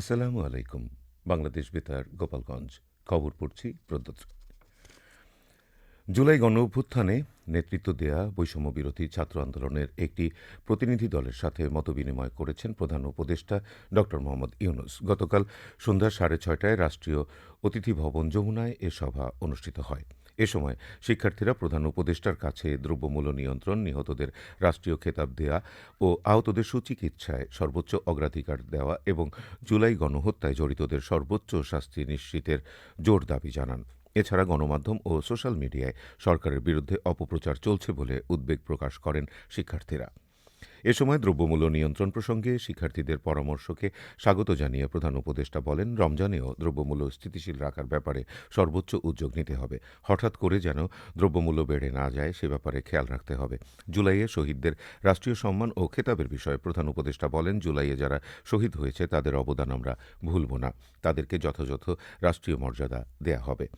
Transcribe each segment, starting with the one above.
আসসালামু আলাইকুম, বাংলাদেশ বেতার, গোপালগঞ্জ। খবর পড়ছি প্রদ্যোৎ জুলাই গণ অভ্যুত্থানে নেতৃত্ব দেয়া বৈষম্য বিরোধী ছাত্র আন্দোলনের একটি প্রতিনিধি দলের সাথে মতবিনিময় করেছেন প্রধান উপদেষ্টা ড. মোহাম্মদ ইউনুস। গতকাল সন্ধ্যা সাড়ে ছয়টায় রাষ্ট্রীয় অতিথি ভবন যমুনায় এ সভা অনুষ্ঠিত হয়। এ সময় শিক্ষার্থীরা প্রধান উপদেষ্টার কাছে দ্রব্যমূল্য নিয়ন্ত্রণ, নিহতদের রাষ্ট্রীয় খেতাব দেয়া ও আহতদের সুচিকিৎসায় সর্বোচ্চ অগ্রাধিকার দেওয়া এবং জুলাই গণহত্যায় জড়িতদের সর্বোচ্চ শাস্তি নিশ্চিতের জোর দাবি জানান। এছাড়া গণমাধ্যম ও সোশ্যাল মিডিয়ায় সরকারের বিরুদ্ধে অপপ্রচার চলছে বলে উদ্বেগ প্রকাশ করেন শিক্ষার্থীরা। এ সময় দ্রব্যমূল্য নিয়ন্ত্রণ প্রসঙ্গে শিক্ষার্থীদের পরামর্শকে স্বাগত জানিয়ে প্রধান উপদেষ্টা বলেন, রমজানেও দ্রব্যমূল্য স্থিতিশীল রাখার ব্যাপারে সর্বোচ্চ উদ্যোগ নিতে হবে। হঠাৎ করে যেন দ্রব্যমূল্য বেড়ে না যায়, সে ব্যাপারে খেয়াল রাখতে হবে। জুলাইয়ে শহীদদের রাষ্ট্রীয় সম্মান ও খেতাবের বিষয়ে প্রধান উপদেষ্টা বলেন, জুলাইয়ে যারা শহীদ হয়েছে তাদের অবদান আমরা ভুলব না। তাদেরকে যথাযথ রাষ্ট্রীয় মর্যাদা দেয়া হবে।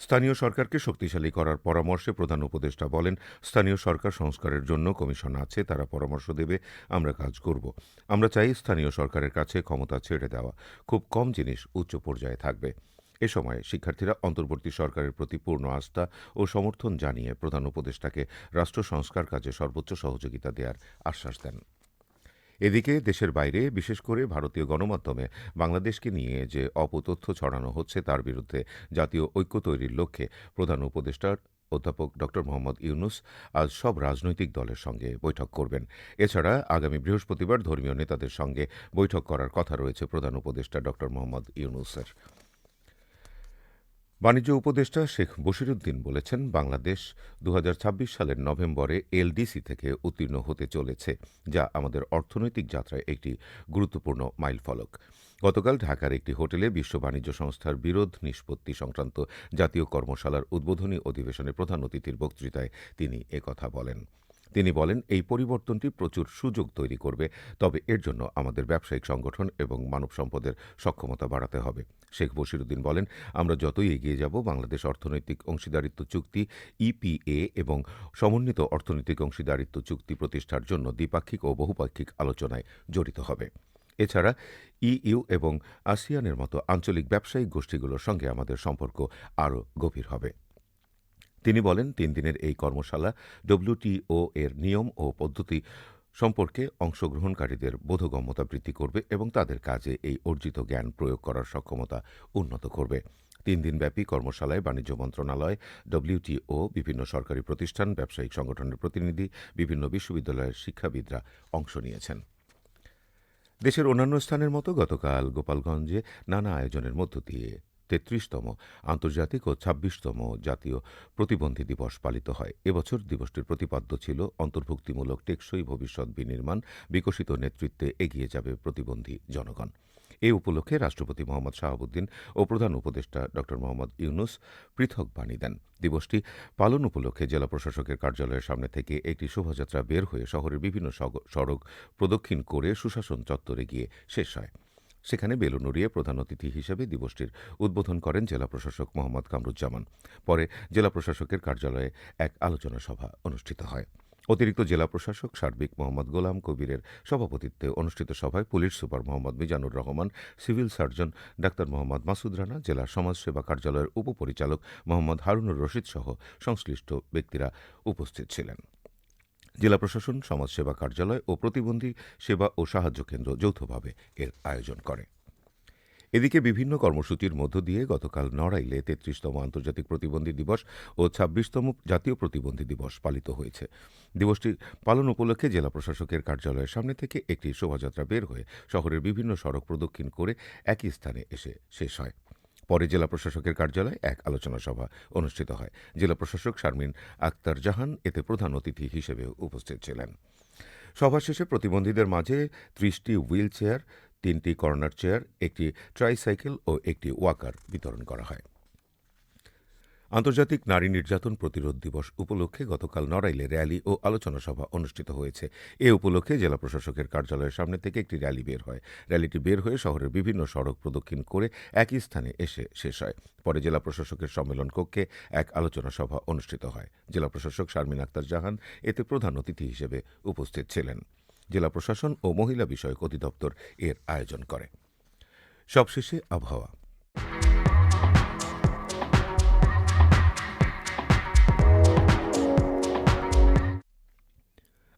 স্থানীয় সরকারকে শক্তিশালী করার পরামর্শে প্রধান উপদেষ্টা বলেন, স্থানীয় সরকার সংস্কারের জন্য কমিশন আছে, তারা পরামর্শ দেবে, আমরা কাজ করব। আমরা চাই স্থানীয় সরকারের কাছে ক্ষমতা ছেড়ে দেওয়া। খুব কম জিনিস উচ্চ পর্যায়ে থাকবে। এ সময় শিক্ষার্থীরা অন্তর্বর্তী সরকারের প্রতি পূর্ণ আস্থা ও সমর্থন জানিয়ে প্রধান উপদেষ্টাকে রাষ্ট্র সংস্কার কাজে সর্বোচ্চ সহযোগিতা দেওয়ার আশ্বাস দেন। এদিকে দেশের বাইরে, বিশেষ করে ভারতীয় গণমাধ্যমে, বাংলাদেশকে নিয়ে যে অপতথ্য ছড়ানো হচ্ছে তার বিরুদ্ধে জাতীয় ঐক্য তৈরির লক্ষ্যে প্রধান উপদেষ্টার অধ্যাপক ড মোহাম্মদ ইউনুস আজ সব রাজনৈতিক দলের সঙ্গে বৈঠক করবেন। এছাড়া আগামী বৃহস্পতিবার ধর্মীয় নেতাদের সঙ্গে বৈঠক করার কথা রয়েছে প্রধান উপদেষ্টা ড মোহাম্মদ ইউনুসের। বাণিজ্য উপদেষ্টা শেখ বশিরুদ্দিন বলেছেন, বাংলাদেশ দু হাজার ছাব্বিশ সালের নভেম্বরে এলডিসি থেকে উত্তীর্ণ হতে চলেছে, যা আমাদের অর্থনৈতিক যাত্রায় একটি গুরুত্বপূর্ণ মাইলফলক। গতকাল ঢাকার একটি হোটেলে বিশ্ব বাণিজ্য সংস্থার বিরোধ নিষ্পত্তি সংক্রান্ত জাতীয় কর্মশালার উদ্বোধনী অধিবেশনে প্রধান অতিথির বক্তৃতায় তিনি একথা বলেন। তিনি বলেন, এই পরিবর্তনটি প্রচুর সুযোগ তৈরি করবে, তবে এর জন্য আমাদের ব্যবসায়িক সংগঠন এবং মানব সম্পদের সক্ষমতা বাড়াতে হবে। শেখ বশিরুদ্দিন বলেন, আমরা যতই এগিয়ে যাব, বাংলাদেশ অর্থনৈতিক অংশীদারিত্ব চুক্তি, ইপিএ এবং সমন্বিত অর্থনৈতিক অংশীদারিত্ব চুক্তি প্রতিষ্ঠার জন্য দ্বিপাক্ষিক ও বহুপাক্ষিক আলোচনায় জড়িত হবে। এছাড়া, ইইউ এবং আসিয়ানের মতো আঞ্চলিক ব্যবসায়িক গোষ্ঠীগুলোর সঙ্গে আমাদের সম্পর্ক আরও গভীর হবে। তিনি বলেন, তিন দিনের এই কর্মশালা ডব্লিউটিও এর নিয়ম ও পদ্ধতি সম্পর্কে অংশগ্রহণকারীদের বোধগম্যতা বৃদ্ধি করবে এবং তাদের কাজে এই অর্জিত জ্ঞান প্রয়োগ করার সক্ষমতা উন্নত করবে। তিন দিনব্যাপী কর্মশালায় বাণিজ্য মন্ত্রণালয় ডব্লিউটিও বিভিন্ন সরকারি প্রতিষ্ঠান, ব্যবসায়িক সংগঠনের প্রতিনিধি, বিভিন্ন বিশ্ববিদ্যালয়ের শিক্ষাবিদরা অংশ নিয়েছেন। দেশের অন্যান্য স্থানের মতো গতকাল গোপালগঞ্জে নানা আয়োজনের মধ্য দিয়ে তেত্রিশতম আন্তর্জাতিক ও ছাব্বিশতম জাতীয় প্রতিবন্ধী দিবস পালিত হয়। এবছর দিবসটির প্রতিপাদ্য ছিল অন্তর্ভুক্তিমূলক টেকসই ভবিষ্যৎ বিনির্মাণ, বিকশিত নেতৃত্বে এগিয়ে যাবে প্রতিবন্ধী জনগণ। এ উপলক্ষে রাষ্ট্রপতি মোহাম্মদ শাহাবুদ্দিন ও প্রধান উপদেষ্টা ড মোহাম্মদ ইউনুস পৃথক বাণী দেন। দিবসটি পালন উপলক্ষে জেলা প্রশাসকের কার্যালয়ের সামনে থেকে একটি শোভাযাত্রা বের হয়ে শহরের বিভিন্ন সড়ক প্রদক্ষিণ করে সুশাসন চত্বরে গিয়ে শেষ হয়। সেখানে বেলুনুরিয়ে প্রধান অতিথি হিসেবে দিবসটির উদ্বোধন করেন জেলা প্রশাসক মোহাম্মদ কামরুজ্জামান। পরে জেলা প্রশাসকের কার্যালয়ে এক আলোচনা সভা অনুষ্ঠিত হয়। অতিরিক্ত জেলা প্রশাসক সার্বিক মোহাম্মদ গোলাম কবিরের সভাপতিত্বে অনুষ্ঠিত সভায় police super Mohammad Mizanur Rahman, civil surgeon doctor Mohammad Masud Rana, জেলা সমাজসেবা কার্যালয়ের উপপরিচালক মোহাম্মদ হারুনুর রশিদ সহ সংশ্লিষ্ট ব্যক্তিরা উপস্থিত ছিলেন। জেলা প্রশাসন, সমাজসেবা কার্যালয় ও প্রতিবন্ধী সেবা ও সাহায্য কেন্দ্র যৌথভাবে এর আয়োজন করে। এদিকে বিভিন্ন কর্মসূচির মধ্য দিয়ে গতকাল নড়াইলে তেত্রিশতম আন্তর্জাতিক প্রতিবন্ধী দিবস ও ছাব্বিশতম জাতীয় প্রতিবন্ধী দিবস পালিত হয়েছে। দিবসটি পালন উপলক্ষে জেলা প্রশাসকের কার্যালয়ের সামনে থেকে একটি শোভাযাত্রা বের হয়ে শহরের বিভিন্ন সড়ক প্রদক্ষিণ করে একই স্থানে এসে শেষ হয়। পরে জেলা প্রশাসকের কার্যালয়ে এক আলোচনা সভা অনুষ্ঠিত হয়। জেলা প্রশাসক শারমিন আক্তার জাহান এতে প্রধান অতিথি হিসেবে উপস্থিত ছিলেন। সভা শেষে প্রতিবন্ধীদের মাঝে ত্রিশটি হুইল চেয়ার, তিনটি কর্নার চেয়ার, একটি ট্রাইসাইকেল ও একটি ওয়াকার বিতরণ করা হয়। আন্তর্জাতিক নারী নির্যাতন প্রতিরোধ দিবস উপলক্ষে গতকাল নড়াইলে র্যালি ও আলোচনা সভা অনুষ্ঠিত হয়েছে। এ উপলক্ষে জেলা প্রশাসকের কার্যালয়ের সামনে থেকে একটি র্যালি বের হয়। র্যালিটি বের হয়ে শহরের বিভিন্ন সড়ক প্রদক্ষিণ করে একই স্থানে এসে শেষ হয়। পরে জেলা প্রশাসকের সম্মেলন কক্ষে এক আলোচনা সভা অনুষ্ঠিত হয়। জেলা প্রশাসক শারমিন আক্তার জাহান এতে প্রধান অতিথি হিসেবে উপস্থিত ছিলেন। জেলা প্রশাসন ও মহিলা বিষয়ক অধিদপ্তর এর আয়োজন করে। সবশেষে আবহাওয়া।